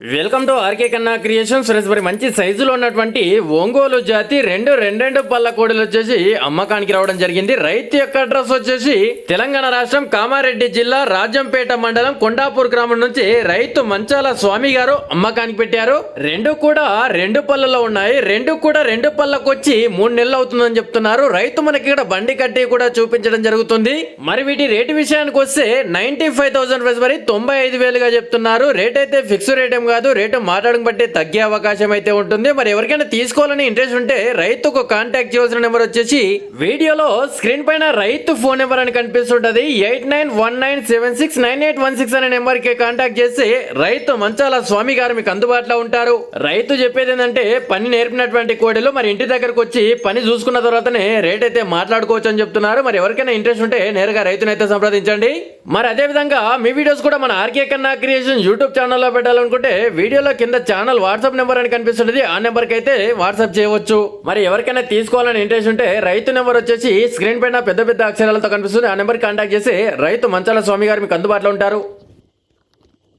Welcome to RK Kanna creations. Friends మరి మంచి సైజులో ఉన్నటువంటి ఒంగోలు జాతి రెండు రెండెండు పళ్ళ కోడలు వచ్చేసి అమ్మకానికి రావడం జరిగింది. రైతు యొక్క అడ్రస్ వచ్చేసి తెలంగాణ రాష్ట్రం కామారెడ్డి జిల్లా రాజంపేట మండలం కొండాపూర్ గ్రామం నుంచి రైతు మంచాల స్వామి గారు అమ్మకానికి పెట్టారు. రెండు కూడా రెండు పళ్ళలో ఉన్నాయి. రెండు కూడా రెండు పళ్ళకు వచ్చి మూడు నెలలు అవుతుందని చెప్తున్నారు. రైతు మనకి ఇక్కడ బండి కట్టి కూడా చూపించడం జరుగుతుంది. మరి వీటి రేటు విషయానికి వస్తే నైన్టీ ఫైవ్ థౌసండ్ మరి తొంభై ఐదు వేలుగా చెప్తున్నారు. రేట్ అయితే ఫిక్స్ రేట్ ఏం కాదు రేటు మాట్లాడడం బట్టి తగ్గే అవకాశం అయితే ఉంటుంది. మరి ఎవరికైనా తీసుకోవాలని ఇంట్రెస్ట్ ఉంటే రైతుకు కాంటాక్ట్ చేయాల్సిన నెంబర్ వచ్చేసి వీడియోలో స్క్రీన్ పైన రైతు ఫోన్ నెంబర్ అని కనిపిస్తుంటది. Eight nine one nine seven six nine eight one six అనే నెంబర్కి కాంటాక్ట్ చేస్తే రైతు మంచాల స్వామి గారు మీకు అందుబాటులో ఉంటారు. రైతు చెప్పేది ఏంటంటే పని నేర్పినటువంటి కోడలు మరి ఇంటి దగ్గరకు వచ్చి పని చూసుకున్న తర్వాతనే రేట్ అయితే మాట్లాడుకోవచ్చు అని చెప్తున్నారు. మరి ఎవరికైనా ఇంట్రెస్ట్ ఉంటే నేరుగా రైతునైతే సంప్రదించండి. మరి అదే విధంగా మీ వీడియోస్ కూడా మన ఆర్కే కన్నా క్రియేషన్ యూట్యూబ్ ఛానల్లో పెట్టాలనుకుంటే వీడియోలో కింద ఛానల్ వాట్సాప్ నెంబర్ అని కనిపిస్తుంది ఆ నెంబర్కి అయితే వాట్సాప్ చేయవచ్చు. మరి ఎవరికైనా తీసుకోవాలని ఇంట్రెస్ట్ ఉంటే రైతు నెంబర్ వచ్చేసి స్క్రీన్ పైన పెద్ద పెద్ద అక్షరాలతో కనిపిస్తుంది. ఆ నెంబర్ కాంటాక్ట్ చేసి రైతు మంచాల స్వామి గారు మీకు అందుబాటులో ఉంటారు.